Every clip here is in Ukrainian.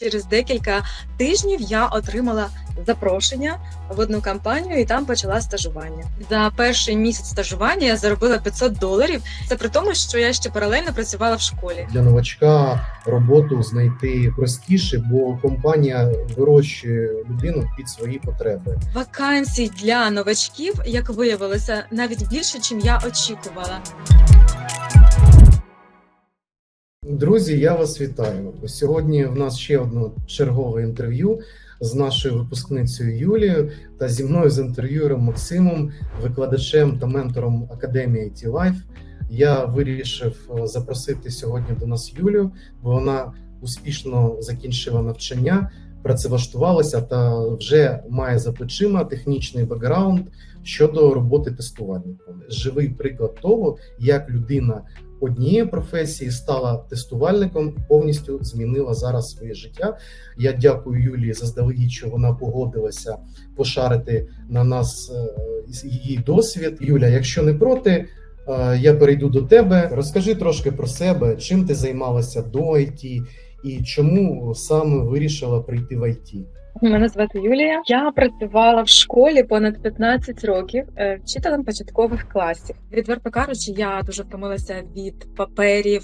Через декілька тижнів я отримала запрошення в одну компанію і там почала стажування. За перший місяць стажування я заробила 500 доларів. Це при тому, що я ще паралельно працювала в школі. Для новачка роботу знайти простіше, бо компанія вирощує людину під свої потреби. Вакансій для новачків, як виявилося, навіть більше, чим я очікувала. Друзі, я вас вітаю. Сьогодні в нас ще одне чергове інтерв'ю з нашою випускницею Юлією та зі мною з інтерв'юером Максимом, викладачем та ментором Академії IT Life. Я вирішив е, запросити сьогодні до нас Юлію, бо вона успішно закінчила навчання, працевлаштувалася та вже має за плечима технічний бекграунд щодо роботи тестувальником. Живий приклад того, як людина однієї професії стала тестувальником повністю змінила зараз своє життя. Я дякую Юлії заздалегідь, що вона погодилася пошарити на нас е, її досвід. Юля, якщо не проти, е, я перейду до тебе. Розкажи трошки про себе, чим ти займалася до IT і чому саме вирішила прийти в IT. Мене звати Юлія. Я працювала в школі понад 15 років е, вчителем початкових класів. Відверто кажучи, я дуже втомилася від паперів,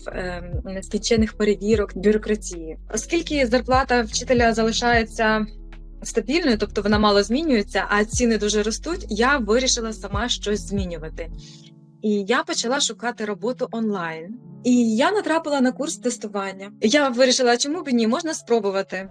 нескінчених перевірок, бюрократії. Оскільки зарплата вчителя залишається стабільною, тобто вона мало змінюється, а ціни дуже ростуть. Я вирішила сама щось змінювати. І я почала шукати роботу онлайн. І я натрапила на курс тестування. Я вирішила, чому б ні, можна спробувати.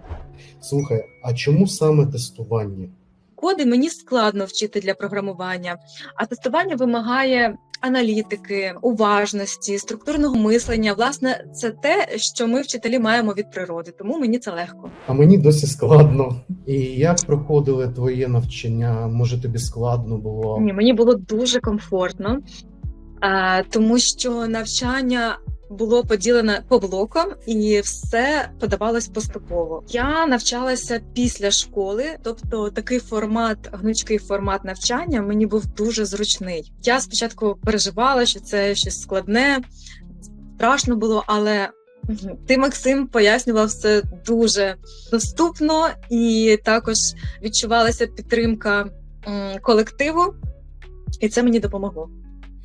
Слухай, а чому саме тестування? Коди мені складно вчити для програмування, а тестування вимагає аналітики, уважності, структурного мислення. Власне, це те, що ми вчителі маємо від природи, тому мені це легко. А мені досі складно. І як проходили твоє навчання? Може, тобі складно було? Ні, мені було дуже комфортно, тому що навчання. Було поділено по блокам, і все подавалось поступово. Я навчалася після школи, тобто такий формат, гнучкий формат навчання мені був дуже зручний. Я спочатку переживала, що це щось складне, страшно було, але ти, Максим, пояснював все дуже доступно, і також відчувалася підтримка колективу, і це мені допомогло.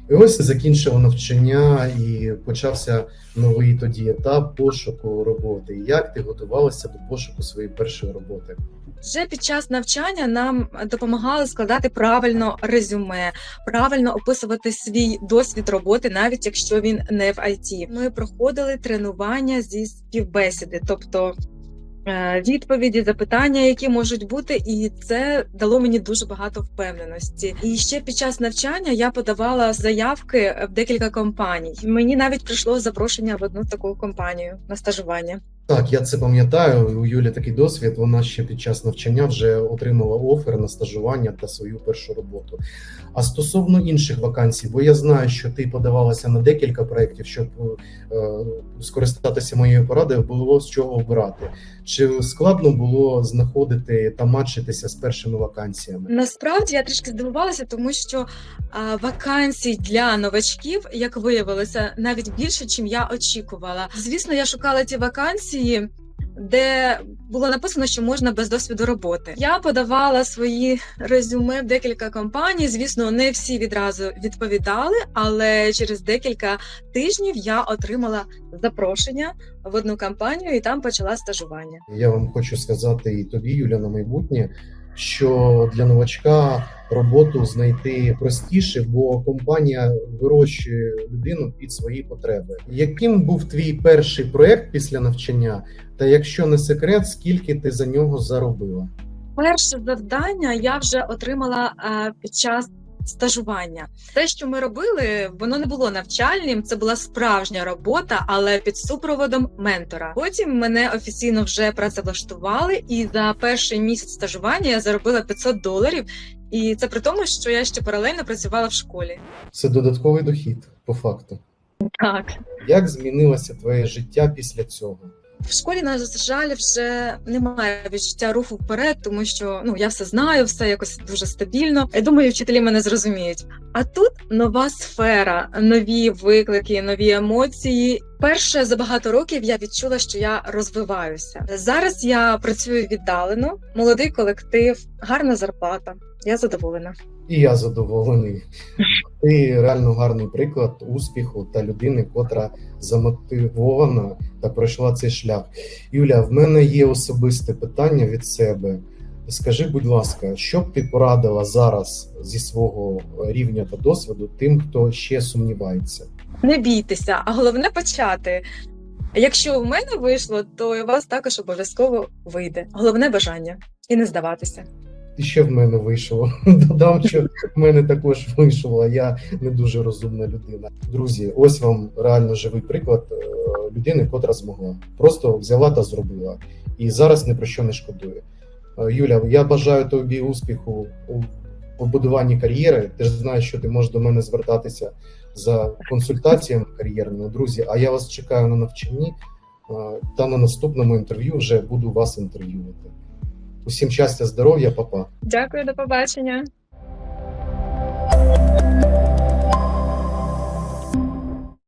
І ось ти закінчила навчання і почався новий тоді етап пошуку роботи. Як ти готувалася до пошуку своєї першої роботи? Вже під час навчання нам допомагали складати правильно резюме, правильно описувати свій досвід роботи, навіть якщо він не в IT. Ми проходили тренування зі співбесіди, тобто відповіді, запитання, які можуть бути, і це дало мені дуже багато впевненості. І ще під час навчання я подавала заявки в декілька компаній. Мені навіть прийшло запрошення в одну таку компанію на стажування. Так, я це пам'ятаю. У Юлі такий досвід. Вона ще під час навчання вже отримала офер на стажування та свою першу роботу. А стосовно інших вакансій, бо я знаю, що ти подавалася на декілька проєктів, щоб е, скористатися моєю порадою, було з чого обирати. Чи складно було знаходити та матчитися з першими вакансіями? Насправді я трішки здивувалася, тому що а, вакансій для новачків, як виявилося, навіть більше, чим я очікувала. Звісно, я шукала ті вакансії. Де було написано, що можна без досвіду роботи. Я подавала свої резюме в декілька компаній. Звісно, не всі відразу відповідали, але через декілька тижнів я отримала запрошення в одну компанію і там почала стажування. Я вам хочу сказати і тобі, Юля, на майбутнє, що для новачка роботу знайти простіше, бо компанія вирощує людину під свої потреби. Яким був твій перший проект після навчання? Та якщо не секрет, скільки ти за нього заробила? Перше завдання я вже отримала е, під час стажування. Те, що ми робили, воно не було навчальним, це була справжня робота, але під супроводом ментора. Потім мене офіційно вже працевлаштували, і за перший місяць стажування я заробила 500 доларів. І це при тому, що я ще паралельно працювала в школі. Це додатковий дохід, по факту. Так. Як змінилося твоє життя після цього? В школі, на жаль, вже немає відчуття руху вперед, тому що ну я все знаю, все якось дуже стабільно. Я думаю, вчителі мене зрозуміють. А тут нова сфера, нові виклики, нові емоції. Перше за багато років я відчула, що я розвиваюся. Зараз я працюю віддалено, молодий колектив, гарна зарплата. Я задоволена. І я задоволений. Ти реально гарний приклад успіху та людини, котра замотивована та пройшла цей шлях. Юля, в мене є особисте питання від себе. Скажи, будь ласка, що б ти порадила зараз зі свого рівня та досвіду тим, хто ще сумнівається? Не бійтеся, а головне почати. Якщо у мене вийшло, то у вас також обов'язково вийде. Головне бажання і не здаватися. І ще в мене вийшло. Додам, що в мене також вийшло. Я не дуже розумна людина. Друзі, ось вам реально живий приклад е, людини, котра змогла. Просто взяла та зробила. І зараз ні про що не шкодує. Е, Юля, я бажаю тобі успіху у побудуванні кар'єри. Ти ж знаєш, що ти можеш до мене звертатися за консультаціями кар'єрними. Друзі, а я вас чекаю на навчанні е, та на наступному інтерв'ю вже буду вас інтерв'ювати. Усім щастя, здоров'я, папа. Дякую, до побачення.